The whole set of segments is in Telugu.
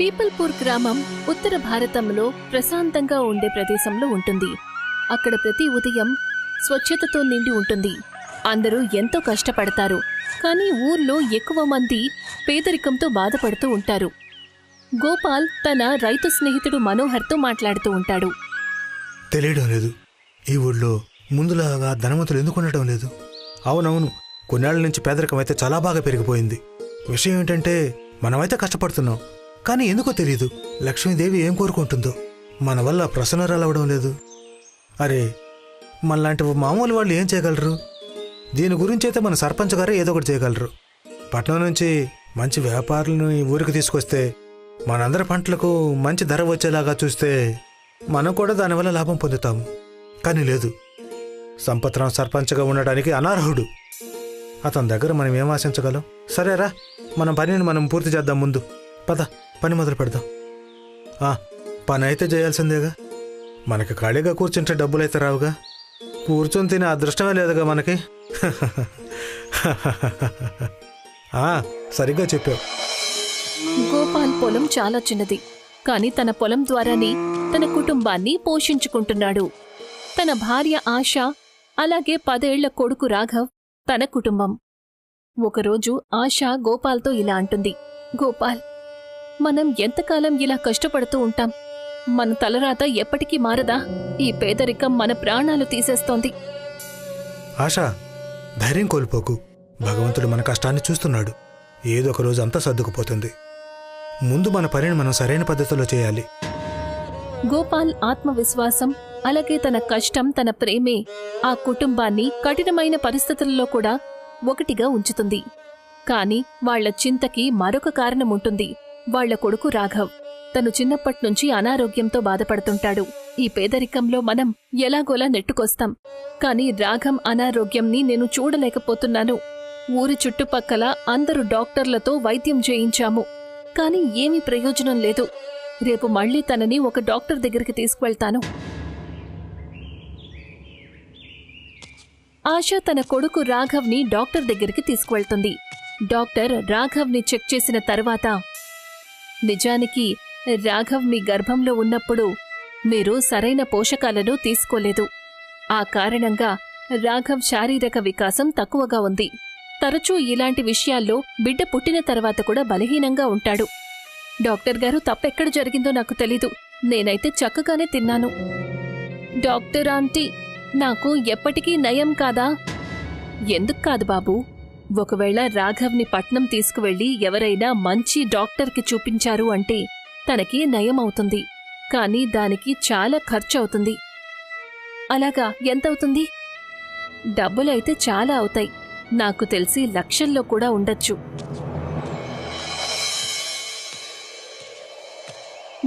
పీపల్పూర్ గ్రామం ఉత్తర భారతంలో ప్రశాంతంగా ఉండే ప్రదేశంలో ఉంటుంది. అక్కడ ప్రతి ఉదయం స్వచ్ఛతతో నిండి ఉంటుంది. అందరూ ఎంతో కష్టపడతారు. కానీ ఊర్లో ఎక్కువ మంది పేదరికంతో బాధపడుతూ ఉంటారు. గోపాల్ తన రైతు స్నేహితుడు మనోహర్తో మాట్లాడుతూ ఉంటాడు. తెలియడం లేదు. ఈ ఊళ్ళో ముందులాగా ధనవంతులు ఎందుకు ఉండటం లేదు? అవునవును. కొన్నేళ్ళ నుంచి పేదరికం అయితే చాలా బాగా పెరిగిపోయింది. విషయం ఏంటంటే మనమైతే కష్టపడుతున్నాం. కానీ ఎందుకో తెలియదు లక్ష్మీదేవి ఏం కోరుకుంటుందో. మన వల్ల ప్రసన్నరాలవడం లేదు. అరే మనలాంటి మామూలు వాళ్ళు ఏం చేయగలరు? దీని గురించి అయితే మన సర్పంచ్ గారే ఏదో ఒకటి చేయగలరు. పట్నం నుంచి మంచి వ్యాపారులను ఈ ఊరికి తీసుకొస్తే మనందరి పంటలకు మంచి ధర వచ్చేలాగా చూస్తే మనం కూడా దానివల్ల లాభం పొందుతాము. కానీ లేదు. సంపత్రాం సర్పంచ్గా ఉండడానికి అనార్హుడు. అతని దగ్గర మనం ఏం ఆశించగలం? సరేరా మన పనిని మనం పూర్తి చేద్దాం ముందు. పద. పని మొదలు పెడదాం. ఆ, పని అయితే చేయాల్సిందేగా. మనకి ఖాళీగా కూర్చుంటే డబ్బులైతే రావుగా. కూర్చొని తినే అదృష్టమే లేదుగా మనకి. సరిగ్గా చెప్పావు. గోపాల్ పొలం చాలా చిన్నది. కానీ తన పొలం ద్వారానే తన కుటుంబాన్ని పోషించుకుంటున్నాడు. తన భార్య ఆశ అలాగే పదేళ్ళ కొడుకు రాఘవ్ తన కుటుంబం. ఒకరోజు ఆశ గోపాల్తో ఇలా అంటుంది. గోపాల్ మనం ఎంతకాలం ఇలా కష్టపడుతూ ఉంటాం? మన తలరాత ఎప్పటికీ మారదా? ఈ పేదరికం మన ప్రాణాలు తీసేస్తోంది. ఆశ ధైర్యం కోల్పోకు. భగవంతుడు మన కష్టాన్ని చూస్తున్నాడు. ఏదో ఒక రోజు అంతా సర్దుకుపోతుంది. ముందు మన పనిని మనం సరైన పద్ధతిలో చేయాలి. గోపాల్ ఆత్మవిశ్వాసం అలాగే తన కష్టం తన ప్రేమే ఆ కుటుంబాన్ని కఠినమైన పరిస్థితుల్లో కూడా ఒకటిగా ఉంచుతుంది. కాని వాళ్ళ చింతకి మరొక కారణం ఉంటుంది. వాళ్ళ కొడుకు రాఘవ్. తను చిన్నప్పట్నుంచి అనారోగ్యంతో బాధపడుతుంటాడు. ఈ పేదరికంలో మనం ఎలాగోలా నెట్టుకొస్తాం. కాని రాఘం అనారోగ్యంని నేను చూడలేకపోతున్నాను. ఊరి చుట్టుపక్కల అందరూ డాక్టర్లతో వైద్యం చేయించాము. కాని ఏమీ ప్రయోజనం లేదు. రేపు మళ్ళీ తనని ఒక డాక్టర్ దగ్గరికి తీసుకువెళ్తాను. ఆశ తన కొడుకు రాఘవ్ని డాక్టర్ దగ్గరికి తీసుకువెళ్తుంది. డాక్టర్ రాఘవ్ని చెక్ చేసిన తర్వాత నిజానికి రాఘవ్ మీ గర్భంలో ఉన్నప్పుడు మీరు సరైన పోషకాలను తీసుకోలేదు. ఆ కారణంగా రాఘవ్ శారీరక వికాసం తక్కువగా ఉంది. తరచూ ఇలాంటి విషయాల్లో బిడ్డ పుట్టిన తర్వాత కూడా బలహీనంగా ఉంటాడు. డాక్టర్ గారు తప్పెక్కడ జరిగిందో నాకు తెలీదు. నేనైతే చక్కగానే తిన్నాను. డాక్టర్ ఆంటీ నాకు ఎప్పటికీ నయం కాదా? ఎందుకు కాదు బాబూ? ఒకవేళ రాఘవ్ని పట్నం తీసుకువెళ్ళి ఎవరైనా మంచి డాక్టర్కి చూపించారు అంటే తనకి నయం అవుతుంది కానీ దానికి చాలా ఖర్చు అవుతుంది అలాగా ఎంతవుతుంది? డబ్బులైతే చాలా అవుతాయి. నాకు తెలిసి లక్షల్లో కూడా ఉండొచ్చు.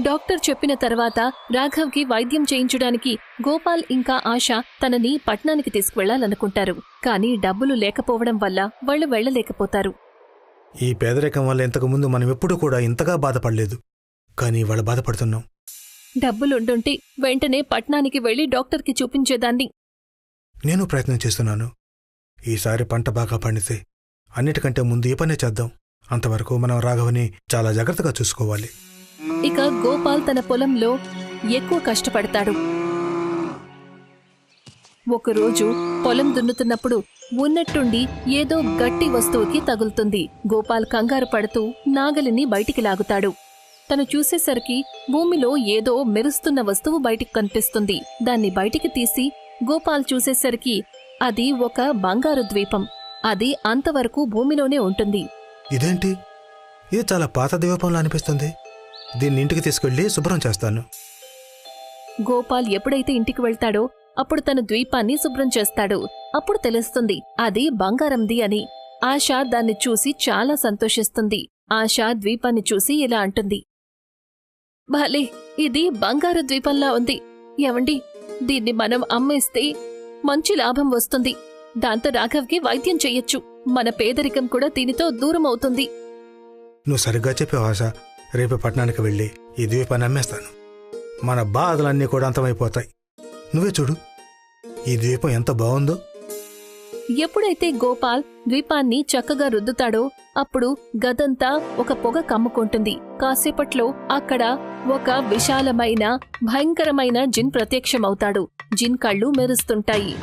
డాక్టర్ చెప్పిన తర్వాత రాఘవ్కి వైద్యం చేయించడానికి గోపాల్ ఇంకా ఆశ తనని పట్నానికి తీసుకువెళ్ళాలనుకుంటారు. కానీ డబ్బులు లేకపోవడం వల్ల వాళ్ళు వెళ్ళలేకపోతారు ఈ పేదరికం వల్ల ఇంతకుముందు మనం ఎప్పుడూ కూడా ఇంతగా బాధపడలేదు. కానీ ఇవాళ బాధపడుతున్నాం. డబ్బులుండుంటే వెంటనే పట్నానికి వెళ్ళి డాక్టర్కి చూపించేదాన్ని. నేను ప్రయత్నం చేస్తున్నాను. ఈసారి పంట బాగా పండితే అన్నిటికంటే ముందు ఈ పనే చేద్దాం. అంతవరకు మనం రాఘవని చాలా జాగ్రత్తగా చూసుకోవాలి. ఇక గోపాల్ తన పొలంలో ఎక్కువ కష్టపడతాడు. ఒకరోజు పొలం దున్నుతున్నప్పుడు ఉన్నట్టుండి ఏదో గట్టి వస్తువుకి తగులుతుంది. గోపాల్ కంగారు పడుతూ నాగలిని బయటికి లాగుతాడు. తను చూసేసరికి భూమిలో ఏదో మెరుస్తున్న వస్తువు బయటికి కనిపిస్తుంది. దాన్ని బయటికి తీసి గోపాల్ చూసేసరికి అది ఒక బంగారు ద్వీపం. అది అంతవరకు భూమిలోనే ఉంటుంది. ఇదేంటి? ఇది చాలా పాత ద్వీపంలో అనిపిస్తుంది. దీన్ని ఇంటికి తీసుకెళ్ళి శుభ్రం చేస్తాను. గోపాల్ ఎప్పుడైతే ఇంటికి వెళ్తాడో అప్పుడు తన ద్వీపాన్ని శుభ్రం చేస్తాడు. అప్పుడు తెలుస్తుంది అది బంగారంది అని. ఆశ దాన్ని చూసి చాలా సంతోషిస్తుంది. ఆశ ద్వీపాన్ని చూసి ఇలా అంటుంది. భలే ఇది బంగారు ద్వీపంలా ఉంది. ఏవండి దీన్ని మనం అమ్మేస్తే మంచి లాభం వస్తుంది. దాంతో రాఘవ్కి వైద్యం చెయ్యొచ్చు మన పేదరికం కూడా దీనితో దూరం అవుతుంది నువ్వు సరిగ్గా చెప్పావు ఆశ. రేపు పట్టణానికి వెళ్ళి ఈ ద్వీపాన్ని అమ్మేస్తాను. మన బాధలన్నీ కూడా అంతమైపోతాయి. నువ్వే చూడు ఈ ద్వీపం ఎంత బాగుందో. ఎప్పుడైతే గోపాల్ ద్వీపాన్ని చక్కగా రుద్దుతాడో అప్పుడు గదంతా ఒక పొగ కమ్ముకుంటుంది. కాసేపట్లో అక్కడ ఒక విశాలమైన భయంకరమైన జిన్ ప్రత్యక్షమవుతాడు. జిన్ కళ్ళు మెరుస్తుంటాయి.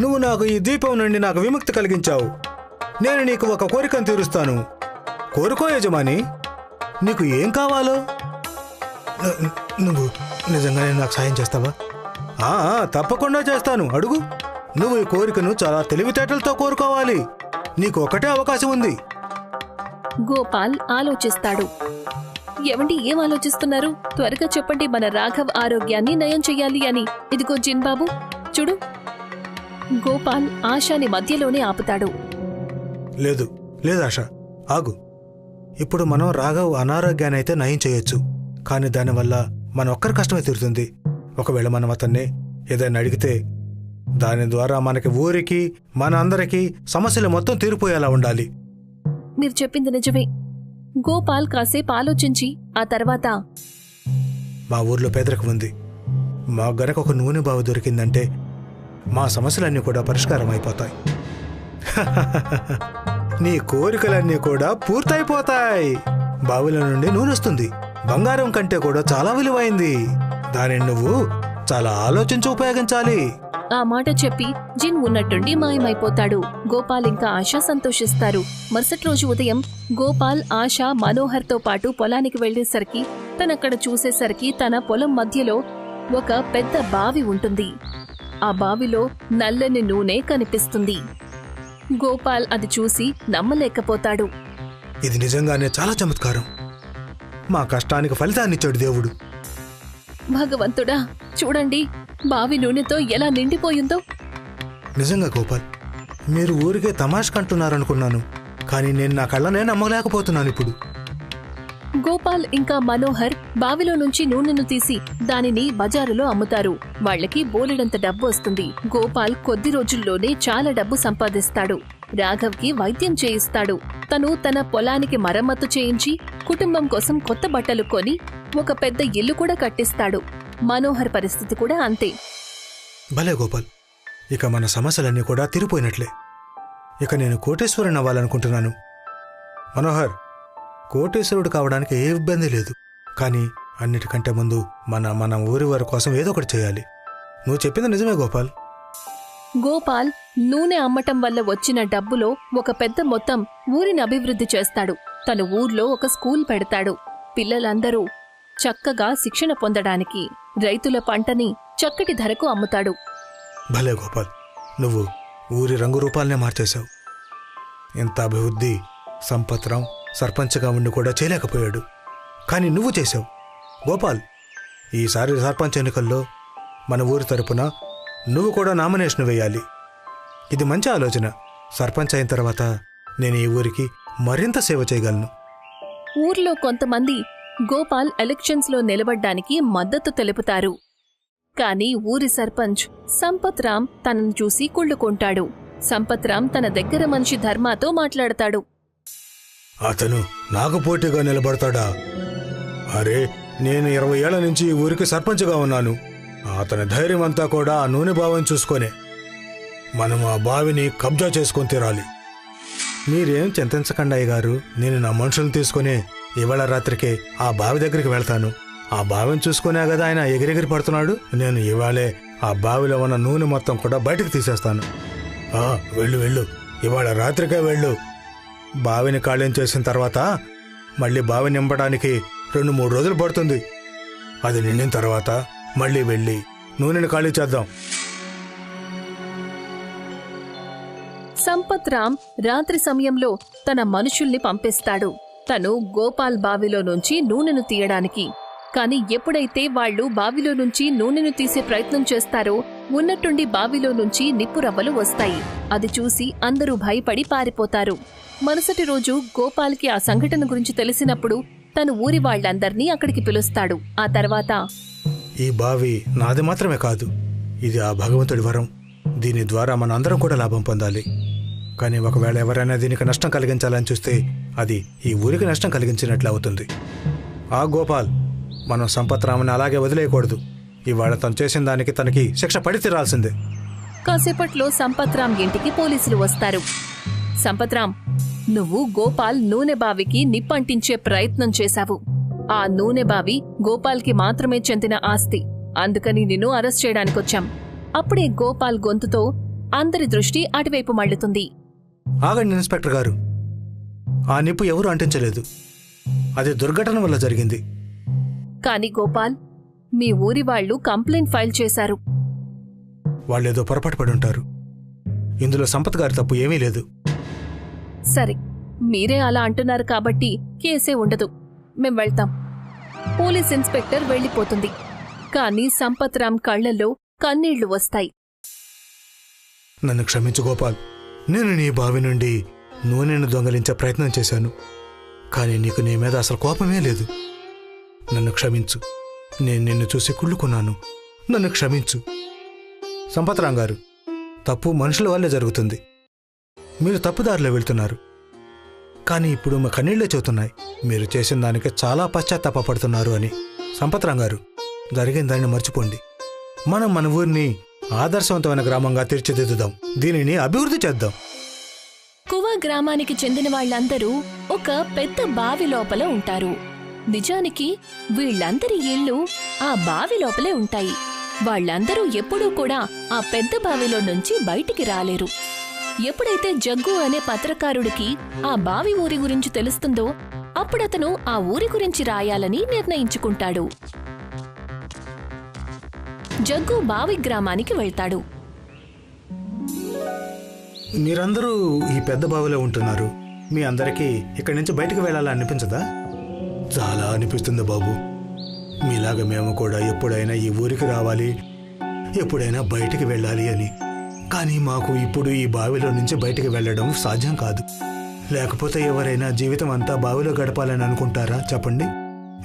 నువ్వు నాకు ఈ ద్వీపం నుండి నాకు విముక్తి కలిగించావు. నేను నీకు ఒక కోరికను తీరుస్తాను. కోరుకో యజమాని. నీకు ఏం కావాలో? నువ్వు నిజంగానే నాకు సాయం చేస్తావా? తప్పకుండా చేస్తాను. అడుగు. నువ్వు ఈ కోరికను చాలా తెలివితేటలతో కోరుకోవాలి. నీకు ఒకటే అవకాశం ఉంది. గోపాల్ ఆలోచిస్తాడు. ఏమండి ఏం ఆలోచిస్తున్నారు? త్వరగా చెప్పండి మన రాఘవ్ ఆరోగ్యాన్ని నయం చెయ్యాలి అని. ఇదిగో జిన్ బాబు చూడు. గోపాల్ ఆశాని మధ్యలోనే ఆపుతాడు. లేదు లేదు ఆశ. ఆగు. ఇప్పుడు మనం రాఘవ్ అనారోగ్యాన్ని అయితే నయం చేయొచ్చు. కానీ దానివల్ల మన ఒక్కరి కష్టమే తీరుతుంది. ఒకవేళ మనం అతన్ని ఏదైనా అడిగితే దాని ద్వారా మనకి ఊరికి మన అందరికీ సమస్యలు మొత్తం తీరిపోయేలా ఉండాలి. మీరు చెప్పింది నిజమే. గోపాల్ కాసేపు ఆలోచించి ఆ తర్వాత మా ఊర్లో పేదరికం ఉంది. మా గనక ఒక నూనె బావి దొరికిందంటే మా సమస్యలన్నీ కూడా పరిష్కారం అయిపోతాయి నీ కోరికలన్నీ కూడా పూర్తయిపోతాయి. బావుల నుండి నూనె వస్తుంది. బంగారం కంటే కూడా చాలా విలువైంది. దానిని నువ్వు చాలా ఆలోచించి ఉపయోగించాలి. ఆ మాట చెప్పి జిన్ ఉన్నట్టుండి మాయమైపోతాడు. గోపాల్ ఇంకా ఆశ సంతోషిస్తారు. మరుసటి రోజు ఉదయం గోపాల్ ఆశ మనోహర్తో పాటు పొలానికి వెళ్ళేసరికి తనక్కడ చూసేసరికి తన పొలం మధ్యలో ఒక పెద్ద బావి ఉంటుంది. ఆ బావిలో నల్లని నూనె కనిపిస్తుంది. గోపాల్ అది చూసి నమ్మలేకపోతాడు. ఇది నిజంగానే చాలా చమత్కారం. మా కష్టానికి ఫలితాన్నిచ్చాడు దేవుడు. భగవంతుడా చూడండి బావి నూనెతో ఎలా నిండిపోయిందో. నిజంగా గోపాల్ మీరు ఊరికే తమాష్ కంటున్నారనుకున్నాను కానీ నేను నా కళ్ళనే నమ్మలేకపోతున్నాను ఇప్పుడు. గోపాల్ ఇంకా మనోహర్ బావిలో నుంచి నూనెను తీసి దానిని బజారులో అమ్ముతారు. వాళ్ళకి బోలెడంత డబ్బు వస్తుంది. గోపాల్ కొద్ది రోజుల్లోనే చాలా డబ్బు సంపాదిస్తాడు. రాఘవ్కి వైద్యం చేయిస్తాడు. తను తన పొలానికి మరమ్మతు చేయించి కుటుంబం కోసం కొత్త బట్టలు కొని ఒక పెద్ద ఇల్లు కూడా కట్టిస్తాడు. మనోహర్ పరిస్థితి కూడా అంతే. భలే గోపాల్. ఇక మన సమస్యలన్నీ కూడా తీరిపోయినట్లే. ఇక నేను కోటేశ్వరన్ అవ్వాలనుకుంటున్నాను. మనోహర్ కోటేశ్వరుడు కావడానికి ఏ ఇబ్బంది లేదు. కానీ అన్నిటికంటే ముందు మన మన ఊరి వారి కోసం ఏదో ఒకటి చేయాలి. నువ్వు చెప్పింది నిజమే గోపాల్. గోపాల్ నూనె అమ్మటం వల్ల వచ్చిన డబ్బులో ఒక పెద్ద మొత్తం ఊరిని అభివృద్ధి చేస్తాడు. తను ఊర్లో ఒక స్కూల్ పెడతాడు. పిల్లలందరూ చక్కగా శిక్షణ పొందడానికి రైతుల పంటని చక్కటి ధరకు అమ్ముతాడు. భలే గోపాల్. నువ్వు ఊరి రంగు రూపాలనే మార్చేశావు. ఇంత అభివృద్ధి సంపత్రాం సర్పంచ్గా ఉండి కూడా చేయలేకపోయాడు. కానీ నువ్వు చేశావు. గోపాల్ ఈసారి సర్పంచ్ ఎన్నికల్లో మన ఊరి తరపున నువ్వు కూడా నామినేషన్ వేయాలి. ఇది మంచి ఆలోచన. సర్పంచ్ అయిన తర్వాత నేను ఈ ఊరికి మరింత సేవ చేయగలను. ఊర్లో కొంతమంది గోపాల్ ఎలక్షన్స్లో నిలబడ్డానికి మద్దతు తెలుపుతారు. కానీ ఊరి సర్పంచ్ సంపత్ రామ్ తనను చూసి కుళ్ళుకుంటాడు. సంపత్ రామ్ తన దగ్గర మనిషి ధర్మాతో మాట్లాడతాడు. అతను నాకు పోటీగా నిలబడతాడా? అరే నేను ఇరవై ఏళ్ళ నుంచి ఈ ఊరికి సర్పంచ్గా ఉన్నాను. అతని ధైర్యం అంతా కూడా ఆ నూనె బావిని చూసుకొనే. మనం ఆ బావిని కబ్జా చేసుకొని తీరాలి. మీరేం చింతించకండి అయ్య గారు నేను నా మనుషులను తీసుకుని ఇవాళ రాత్రికి ఆ బావి దగ్గరికి వెళ్తాను. ఆ బావిని చూసుకునే కదా ఆయన ఎగిరెగిరి పడుతున్నాడు. నేను ఇవాళే ఆ బావిలో ఉన్న నూనె మొత్తం కూడా బయటకు తీసేస్తాను. వెళ్ళు వెళ్ళు. ఇవాళ రాత్రికే వెళ్ళు. బావిని ఖాళీ చేసిన తర్వాత మళ్ళీ బావి నింపడానికి రెండు మూడు రోజులు పడుతుంది. అది నిండిన తర్వాత మళ్ళీ వెళ్ళి నూనెని ఖాళీ చేద్దాం. సంపత్ రామ్ రాత్రి సమయంలో తన మనుషుల్ని పంపిస్తాడు. తను గోపాల్ బావిలో నుంచి నూనెను తీయడానికి కానీ ఎప్పుడైతే వాళ్ళు బావిలో నుంచి నూనెను తీసే ప్రయత్నం చేస్తారో ఉన్నట్టుండి బావిలో నుంచి నిప్పురవ్వలు వస్తాయి. అది చూసి అందరూ భయపడి పారిపోతారు. మరుసటి రోజు గోపాల్కి ఆ సంఘటన గురించి తెలిసినప్పుడు తను ఊరి వాళ్ళందర్నీ అక్కడికి పిలుస్తాడు. ఆ తర్వాత ఈ బావి నాది మాత్రమే కాదు. ఇది ఆ భగవంతుడి వరం. దీని ద్వారా మనందరం కూడా లాభం పొందాలి. కానీ ఒకవేళ ఎవరైనా దీనికి నష్టం కలిగించాలని చూస్తే అది ఈ ఊరికి నష్టం కలిగించినట్లు అవుతుంది. ఆ గోపాల్ మనం సంపత్ రామని అలాగే వదిలేయకూడదు. ఇవాళ తను చేసిన దానికి తనకి శిక్ష పడి తీరాల్సిందే. కాసేపట్లో సంపత్రామ్ ఇంటికి పోలీసులు వస్తారు. సంపత్రామ్ నువ్వు గోపాల్ నూనె బావికి నిప్పంటించే ప్రయత్నం చేశావు. ఆ నూనె బావి గోపాల్కి మాత్రమే చెందిన ఆస్తి. అందుకని నిన్ను అరెస్ట్ చేయడానికొచ్చాం. అప్పుడే గోపాల్ గొంతుతో అందరి దృష్టి అటువైపు మళ్ళుతుంది. ఆగండి ఇన్స్పెక్టర్ గారు. ఆ నిప్పు ఎవరు అంటించలేదు. అది దుర్ఘటన వల్ల జరిగింది. కాని గోపాల్ మీ ఊరి వాళ్ళు కంప్లైంట్ ఫైల్ చేశారు. వాళ్ళేదో పొరపాటు పడి ఉంటారు. ఇందులో సంపత్ గారి తప్పు ఏమీ లేదు. సరే మీరే అలా అంటున్నారు కాబట్టి కేసే ఉండదు. మేం వెళ్తాం. పోలీస్ ఇన్స్పెక్టర్ వెళ్ళిపోతుంది. కానీ సంపత్ రామ్ కళ్ళలో కన్నీళ్ళు వస్తాయి. నన్ను క్షమించు గోపాల్. నేను నీ బావి నుండి నూనెను దొంగలించే ప్రయత్నం చేశాను. కానీ నీకు నీ మీద అసలు కోపమే లేదు. నన్ను క్షమించు. నేను నిన్ను చూసి కుళ్ళుకున్నాను. నన్ను క్షమించు. సంపత్రాం గారు తప్పు మనుషుల వల్లే జరుగుతుంది. మీరు తప్పుదారిలో వెళ్తున్నారు. కానీ ఇప్పుడు మా కన్నీళ్ళే చెబుతున్నాయి మీరు చేసిన దానికి చాలా పశ్చాత్తాపడుతున్నారు అని. సంపత్రాం గారు జరిగిన దాన్ని మర్చిపోండి. మనం మన ఊరిని ఆదర్శవంతమైన గ్రామంగా తీర్చిదిద్దుదాం. దీనిని అభివృద్ధి చేద్దాం. కువ గ్రామానికి చెందిన వాళ్ళందరూ ఒక పెద్ద బావి లోపల ఉంటారు. నిజానికి వీళ్ళందరి ఇళ్ళు ఆ బావి లోపలే ఉంటాయి. వాళ్ళందరూ ఎప్పుడూ కూడా ఆ పెద్ద బావిలో నుంచి బయటికి రాలేరు. ఎప్పుడైతే జగ్గు అనే పత్రకారుడికి ఆ బావి ఊరి గురించి తెలుస్తుందో అప్పుడతను ఆ ఊరి గురించి రాయాలని నిర్ణయించుకుంటాడు. జగ్గు బావి గ్రామానికి వెళ్తాడు. మీరందరూ ఈ పెద్ద బావిలో ఉంటున్నారు. మీ అందరికీ ఇక్కడి నుంచి బయటకు వెళ్ళాలని అనిపించదా చాలా అనిపిస్తుంది బాబు. మీలాగా మేము కూడా ఎప్పుడైనా ఈ ఊరికి రావాలి ఎప్పుడైనా బయటికి వెళ్ళాలి అని. కానీ మాకు ఇప్పుడు ఈ బావిలో నుంచి బయటికి వెళ్ళడం సాధ్యం కాదు. లేకపోతే ఎవరైనా జీవితం అంతా బావిలో గడపాలని అనుకుంటారా? చెప్పండి.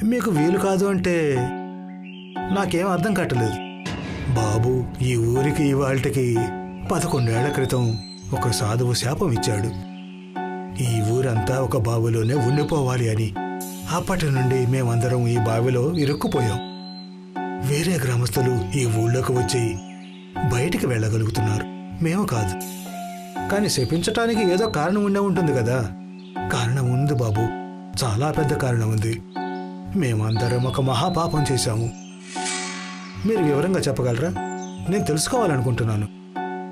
మీకు వీలు కాదు అంటే నాకేం అర్థం కట్టలేదు బాబు ఈ ఊరికి ఇవాళకి పదకొండేళ్ళ క్రితం ఒక సాధువు శాపం ఇచ్చాడు. ఈ ఊరంతా ఒక బావిలోనే ఉండిపోవాలి అని. అప్పటి నుండి మేమందరం ఈ బావిలో ఇరుక్కుపోయాం. వేరే గ్రామస్తులు ఈ ఊళ్ళోకి వచ్చి బయటికి వెళ్ళగలుగుతున్నారు. మేము కాదు. కానీ శపించటానికి ఏదో కారణం ఉండే ఉంటుంది కదా. కారణం ఉంది బాబు. చాలా పెద్ద కారణం ఉంది. మేమందరం ఒక మహాపాపం చేశాము. మీరు వివరంగా చెప్పగలరా? నేను తెలుసుకోవాలనుకుంటున్నాను.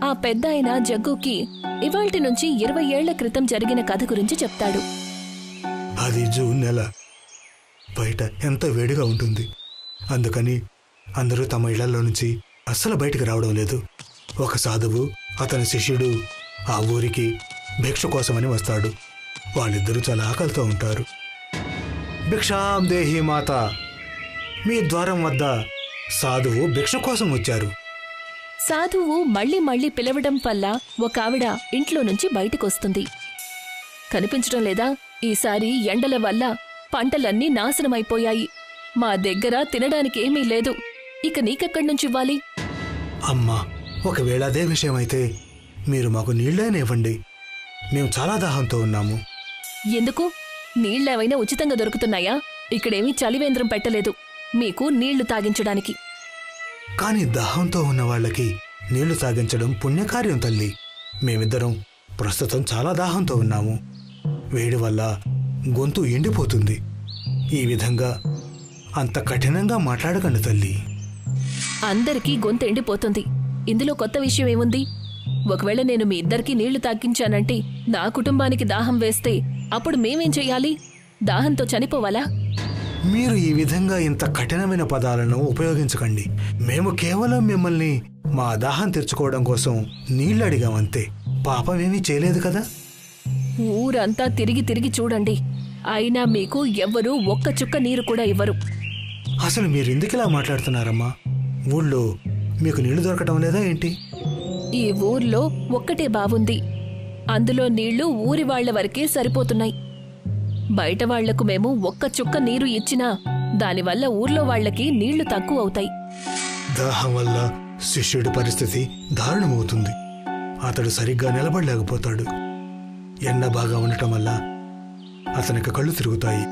ఆ పెద్దాయన జగ్గుకి ఇవాల్టి నుంచి ఇరవై ఏళ్ళ క్రితం జరిగిన కథ గురించి చెప్తాడు. అది జూన్ నెల. బయట ఎంత వేడిగా ఉంటుంది. అందుకని అందరూ తమ ఇళ్ళలో నుంచి అస్సలు బయటికి రావడం లేదు. ఒక సాధువు అతని శిష్యుడు ఆ ఊరికి భిక్ష కోసమని వస్తాడు. వాళ్ళిద్దరూ చాలా ఆకలితో ఉంటారు. భిక్షాం దేహి మాత మీ ద్వారం వద్ద సాధువు భిక్ష కోసం వచ్చారు. సాధువు మళ్ళీ మళ్ళీ పిలవడం వల్ల ఒక ఆవిడ ఇంట్లో నుంచి బయటకొస్తుంది. కనిపించడం లేదా? ఈసారి ఎండల వల్ల పంటలన్నీ నాశనమైపోయాయి. మా దగ్గర తినడానికేమీ లేదు. ఇక నీకెక్కడి నుంచి ఇవ్వాలి? అమ్మా ఒకవేళ అదే విషయమైతే మీరు మాకు నీళ్ళైనా ఇవ్వండి. మేము చాలా దాహంతో ఉన్నాము. ఎందుకు? నీళ్ళేవైనా ఉచితంగా దొరుకుతున్నాయా? ఇక్కడేమీ చలివేంద్రం పెట్టలేదు. మీకు నీళ్ళు తాగించడానికి. కానీ దాహంతో ఉన్న వాళ్ళకి నీళ్ళు తాగించడం పుణ్యకార్యం తల్లి. మేమిద్దరం ప్రస్తుతం చాలా దాహంతో ఉన్నాము. వేడి వల్ల గొంతు ఎండిపోతుంది. ఈ విధంగా అంత కఠినంగా మాట్లాడకండి తల్లి. అందరికీ గొంతు ఎండిపోతుంది. ఇందులో కొత్త విషయం ఏముంది? ఒకవేళ నేను మీ ఇద్దరికీ నీళ్ళు తాగించానంటే నా కుటుంబానికి దాహం వేస్తే అప్పుడు మేమేం చెయ్యాలి దాహంతో చనిపోవాలా? మీరు ఈ విధంగా ఇంత కఠినమైన పదాలను ఉపయోగించకండి. మేము కేవలం మిమ్మల్ని మా దాహం తెచ్చుకోవడం కోసం నీళ్ళు అడిగామంతే. పాపమేమీ చేయలేదు కదా? ఊరంతా తిరిగి తిరిగి చూడండి. అయినా మీకు ఎవ్వరూ ఒక్క చుక్క నీరు కూడా ఇవ్వరు. అసలు మీరు ఎందుకు మాట్లాడుతున్నారమ్మా? ఊళ్ళో మీకు నీళ్ళు దొరకటం లేదా ఏంటి? ఈ ఊర్లో ఒక్కటే బావుంది. అందులో నీళ్ళు ఊరి వాళ్ళ వరకే సరిపోతున్నాయి. బయట వాళ్ళకు మేము ఒక్క చుక్క నీరు ఇచ్చినా దానివల్ల ఊర్లో వాళ్ళకి నీళ్ళు తక్కువ అవుతాయి. దాహం వల్ల శిష్యుడి పరిస్థితి దారుణమవుతుంది. అతడు సరిగ్గా నిలబడలేకపోతాడు. ఎండ బాగా ఉండటం వల్ల అతనికి కళ్ళు తిరుగుతాయి.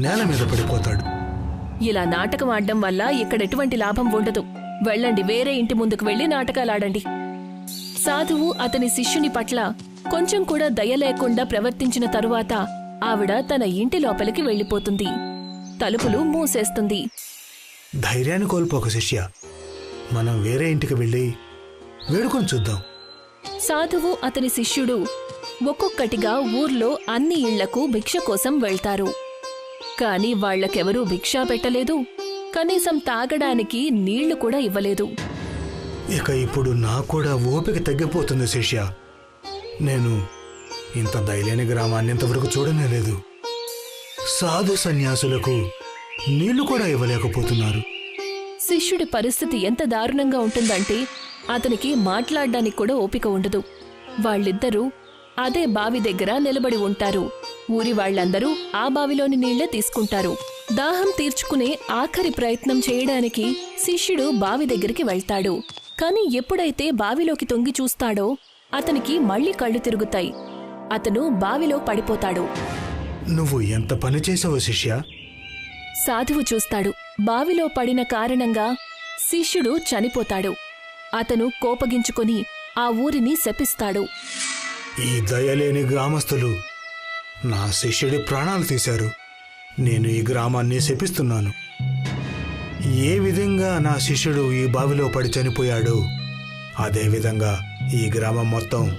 నేల మీద పడిపోతాడు. ఇలా నాటకం ఆడడం వల్ల ఇక్కడ ఎటువంటి లాభం ఉండదు. వెళ్ళండి వేరే ఇంటి ముందుకు వెళ్ళి నాటకాలాడండి. సాధువు అతని శిష్యుని పట్ల కొంచెం కూడా దయ లేకుండా ప్రవర్తించిన తరువాత ఆవిడ తన ఇంటి లోపలికి వెళ్ళిపోతుంది. తలుపులు మూసేస్తుంది. ధైర్యాన్ని కోల్పోక శిష్య. మనం వేరే ఇంటికి వెళ్ళి వేడుకొని చూద్దాం. సాధువు అతని శిష్యుడు ఒక్కొక్కటిగా ఊర్లో అన్ని ఇళ్ళకు భిక్ష కోసం వెళ్తారు. కాని వాళ్ళకెవరూ భిక్షా పెట్టలేదు. కనీసం తాగడానికి నీళ్ళు కూడా ఇవ్వలేదు. ఇక ఇప్పుడు నాకు కూడా ఓపిక తగ్గిపోతుంది శిష్య. నేను ఇంత దయలేని గ్రామాన్ని ఇంతవరకు చూడనే లేదు. సాధు సన్యాసులకు నీళ్ళు కూడా ఇవ్వలేకపోతున్నారు. శిష్యుడి పరిస్థితి ఎంత దారుణంగా ఉంటుందంటే అతనికి మాట్లాడ్డానికి కూడా ఓపిక ఉండదు. వాళ్ళిద్దరూ అదే బావి దగ్గర నిలబడి ఉంటారు. ఊరి వాళ్ళందరూ ఆ బావిలోని నీళ్ళే తీసుకుంటారు. దాహం తీర్చుకునే ఆఖరి ప్రయత్నం చేయడానికి శిష్యుడు బావి దగ్గరికి వెళ్తాడు. కాని ఎప్పుడైతే బావిలోకి తొంగి చూస్తాడో అతనికి మళ్ళీ కళ్ళు తిరుగుతాయి. అతను బావిలో పడిపోతాడు. నువ్వు ఎంత పని చేసావు శిష్య? సాధువు చూస్తాడు. బావిలో పడిన కారణంగా శిష్యుడు చనిపోతాడు. అతను కోపగించుకొని ఆ ఊరిని శపిస్తాడు. ఈ దయలేని గ్రామస్తులు నా శిష్యుడి ప్రాణాలు తీశారు. నేను ఈ గ్రామాన్ని శపిస్తున్నాను. ఏ విధంగా నా శిష్యుడు ఈ బావిలో పడి చనిపోయాడో అదేవిధంగా ఈ గ్రామం మొత్తం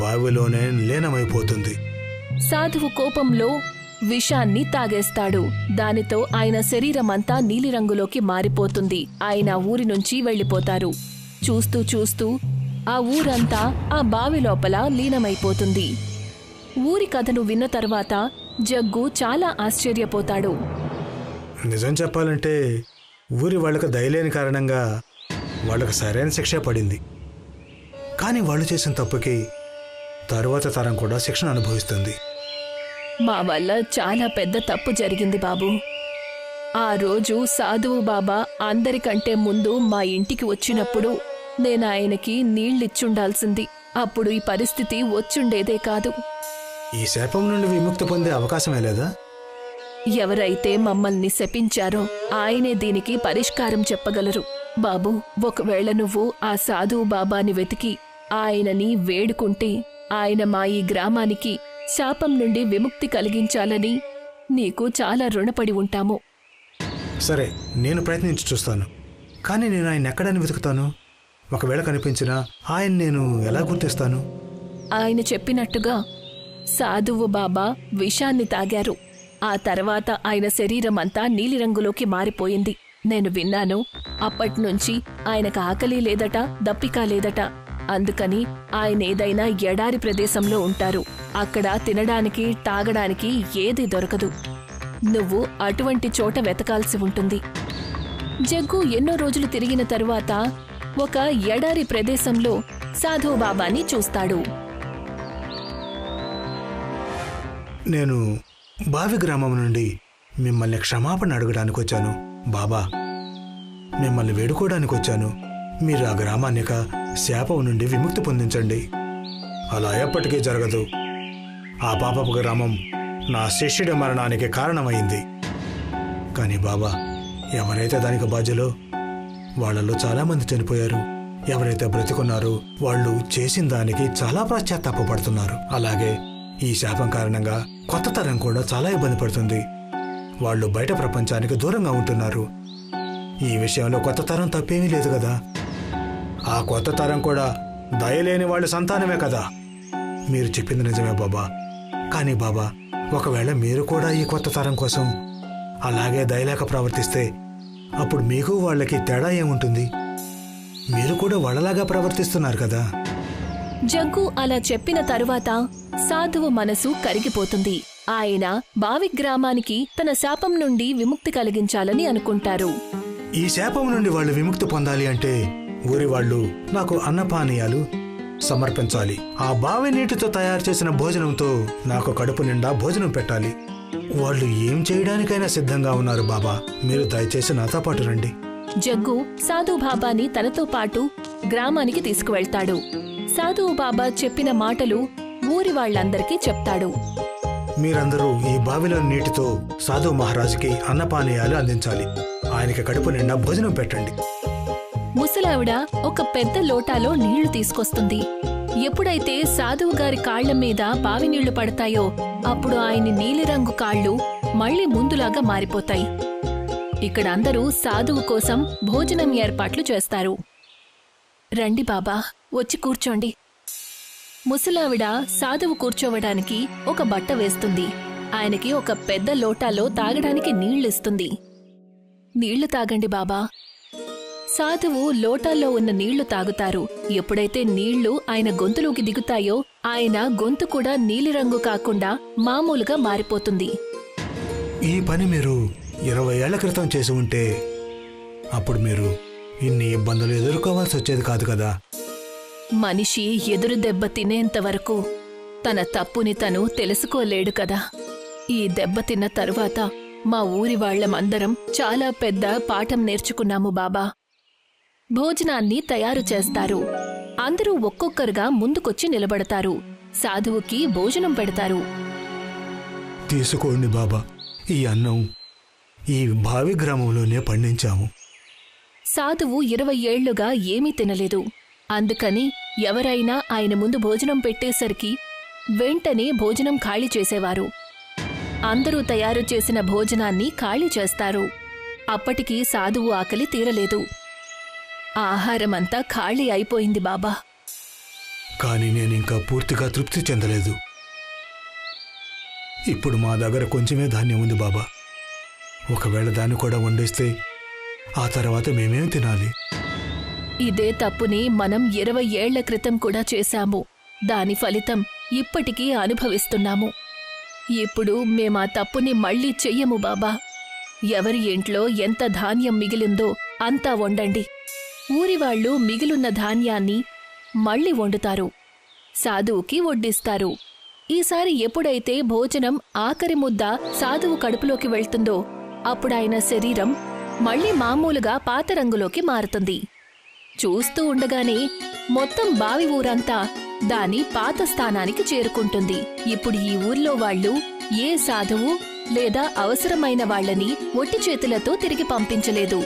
బావిలోనే లీనమైపోతుంది. సాధువు కోపంలో విషాన్ని తాగేస్తాడు. దానితో ఆయన శరీరమంతా నీలిరంగులోకి మారిపోతుంది. ఆయన ఊరి నుంచి వెళ్ళిపోతారు. చూస్తూ చూస్తూ ఆ ఊరంతా ఆ బావి లోపల లీనమైపోతుంది. ఊరి కథను విన్న తర్వాత జగ్గు చాలా ఆశ్చర్యపోతాడు. నిజం చెప్పాలంటే ఊరి వాళ్ళకి దయలేని కారణంగా వాళ్ళకి సరైన శిక్ష పడింది. కానీ వాళ్ళు చేసిన తప్పుకి తరువాత తరం కూడా శిక్షణ అనుభవిస్తుంది. మా వల్ల చాలా పెద్ద తప్పు జరిగింది బాబు. ఆ రోజు సాధువు బాబా అందరికంటే ముందు మా ఇంటికి వచ్చినప్పుడు నేను ఆయనకి నీళ్ళిచ్చుండాల్సింది. అప్పుడు ఈ పరిస్థితి వచ్చుండేదే కాదు. ఈ శాపం నుండి విముక్తి పొందే అవకాశమే లేదా? ఎవరైతే మమ్మల్ని శపించారో ఆయనే దీనికి పరిష్కారం చెప్పగలరు. బాబు ఒకవేళ నువ్వు ఆ సాధువు బాబాని వెతికి ఆయనని వేడుకుంటే ఆయన మా ఈ గ్రామానికి శాపం నుండి విముక్తి కలిగించాలని నీకు చాలా రుణపడి ఉంటాము. సరే నేను ప్రయత్నించి చూస్తాను. కానీ నేను ఆయన ఎక్కడని వెతుకుతాను? ఒకవేళ కనిపించినా ఆయన నేను ఎలా గుర్తిస్తాను? ఆయన చెప్పినట్టుగా సాధువు బాబా విషాన్ని తాగారు. ఆ తర్వాత ఆయన శరీరం అంతా నీలిరంగులోకి మారిపోయింది. నేను విన్నాను అప్పట్నుంచి ఆయనకు ఆకలి లేదట దప్పిక లేదట. అందుకని ఆయన ఏదైనా ఎడారి ప్రదేశంలో ఉంటారు. అక్కడ తినడానికి తాగడానికి ఏది దొరకదు. నువ్వు అటువంటి చోట వెతకాల్సి ఉంటుంది. జగ్గు ఎన్నో రోజులు తిరిగిన తరువాత ఒక ఎడారి ప్రదేశంలో సాధువు చూస్తాడు. నేను బావి గ్రామం నుండి మిమ్మల్ని క్షమాపణ అడగడానికి వచ్చాను బాబా. మిమ్మల్ని వేడుకోవడానికి వచ్చాను మీరు ఆ గ్రామాన్నిక శాపం నుండి విముక్తి పొందించండి. అలా ఎప్పటికీ జరగదు. ఆ పాపపు గ్రామం నా శిష్యుడి మరణానికి కారణమైంది. కానీ బాబా ఎవరైతే దానికి బాధ్యులో వాళ్ళలో చాలామంది చనిపోయారు. ఎవరైతే బ్రతికున్నారో వాళ్ళు చేసిన దానికి చాలా పశ్చాత్తాపడుతున్నారు అలాగే ఈ శాపం కారణంగా కొత్త తరం కూడా చాలా ఇబ్బంది పడుతుంది. వాళ్ళు బయట ప్రపంచానికి దూరంగా ఉంటున్నారు. ఈ విషయంలో కొత్త తరం తప్పేమీ లేదు కదా. ఆ కొత్త తరం కూడా దయలేని వాళ్ళ సంతానమే కదా. మీరు చెప్పింది నిజమే బాబా. కానీ బాబా ఒకవేళ మీరు కూడా ఈ కొత్త తరం కోసం అలాగే దయలేక ప్రవర్తిస్తే అప్పుడు మీకు వాళ్ళకి తేడా ఏముంటుంది? మీరు కూడా వాళ్ళలాగా ప్రవర్తిస్తున్నారు కదా? జగ్గు అలా చెప్పిన తరువాత సాధువు మనసు కరిగిపోతుంది. ఆయన బావి గ్రామానికి తన శాపం నుండి విముక్తి కలిగించాలని అనుకుంటారు. ఈ శాపం నుండి వాళ్ళు విముక్తి పొందాలి అంటే ఊరి వాళ్ళు నాకు అన్నపానీయాలు సమర్పించాలి. ఆ బావి నీటితో తయారు చేసిన భోజనంతో నాకు కడుపు నిండా భోజనం పెట్టాలి. వాళ్ళు ఏం చేయడానికైనా సిద్ధంగా ఉన్నారు బాబా. మీరు దయచేసి నాతో పాటు రండి. జగ్గు సాధు బాబాని తనతో పాటు గ్రామానికి తీసుకువెళ్తాడు. సాధువు బాబా చెప్పిన మాటలు ఊరి వాళ్ళందరికీ చెప్తాడు. మీరందరూ ఈ బావిలో నీటితో సాధు మహారాజుకి అన్నపానీయాలు అందించాలి. ఆయనకి కడుపు నిండా భోజనం పెట్టండి. ముసలావిడ ఒక పెద్ద లోటాలో నీళ్ళు తీసుకొస్తుంది. ఎప్పుడైతే సాధువు గారి కాళ్ళ మీద బావినీళ్ళు పడతాయో అప్పుడు ఆయన నీలిరంగు కాళ్ళు మళ్ళీ ముందులాగా మారిపోతాయి. ఇక్కడ అందరూ సాధువు కోసం భోజనం ఏర్పాట్లు చేస్తారు. రండి బాబా వచ్చి కూర్చోండి. ముసలావిడ సాధువు కూర్చోవడానికి ఒక బట్ట వేస్తుంది. ఆయనకి ఒక పెద్ద లోటాలో తాగడానికి నీళ్ళిస్తుంది నీళ్ళు తాగండి బాబా. సాధువు లోటాల్లో ఉన్న నీళ్ళు తాగుతారు. ఎప్పుడైతే నీళ్ళు ఆయన గొంతులోకి దిగుతాయో ఆయన గొంతు కూడా నీలిరంగు కాకుండా మామూలుగా మారిపోతుంది. ఈ పని మీరు ఇరవై ఏళ్ళ క్రితం చేసి ఉంటే అప్పుడు మీరు ఇన్ని ఇబ్బందులు ఎదుర్కోవాల్సి వచ్చేది కాదు కదా? మనిషి ఎదురు దెబ్బ తినేంత వరకు తన తప్పుని తను తెలుసుకోలేడు కదా. ఈ దెబ్బ తిన్న తరువాత మా ఊరి వాళ్ళమందరం చాలా పెద్ద పాఠం నేర్చుకున్నాము బాబా. భోజనాన్ని తయారు చేస్తారు. అందరూ ఒక్కొక్కరుగా ముందుకొచ్చి నిలబడతారు. సాధువుకి భోజనం పెడతారు. తీసుకోండి బాబా. ఈ అన్నం ఈ భావి గ్రామంలోనే పండించాము. సాధువు ఇరవై ఏళ్ళుగా ఏమీ తినలేదు. అందుకని ఎవరైనా ఆయన ముందు భోజనం పెట్టేసరికి వెంటనే భోజనం ఖాళీ చేసేవారు. అందరూ తయారు చేసిన భోజనాన్ని ఖాళీ చేస్తారు. అప్పటికి సాధువు ఆకలి తీరలేదు. ఆహారమంతా ఖాళీ అయిపోయింది బాబా. కానీ నేను ఇంకా పూర్తిగా తృప్తి చెందలేదు. ఇప్పుడు మా దగ్గర కొంచెమే ధాన్యం ఉంది బాబా. ఒకవేళ దాన్ని కూడా వండేస్తే ఆ తర్వాత మేమేం తినాలి? ఇదే తప్పుని మనం ఇరవై ఏళ్ళ క్రితం కూడా చేశాము. దాని ఫలితం ఇప్పటికీ అనుభవిస్తున్నాము. ఇప్పుడు మేమా తప్పుని మళ్ళీ చెయ్యము బాబా. ఎవరి ఇంట్లో ఎంత ధాన్యం మిగిలిందో అంతా వండండి. ఊరివాళ్ళు మిగిలున్న ధాన్యాన్ని మళ్ళీ వండుతారు. సాధువుకి వడ్డిస్తారు. ఈసారి ఎప్పుడైతే భోజనం ఆఖరి ముద్ద సాధువు కడుపులోకి వెళ్తుందో అప్పుడాయన శరీరం మళ్ళీ మామూలుగా పాత రంగులోకి మారుతుంది. చూస్తూ ఉండగానే మొత్తం బావి ఊరంతా దాని పాత స్థానానికి చేరుకుంటుంది. ఇప్పుడు ఈ ఊర్లో వాళ్ళు ఏ సాధువు లేదా అవసరమైన వాళ్ళని ఒట్టి చేతులతో తిరిగి పంపించలేదు.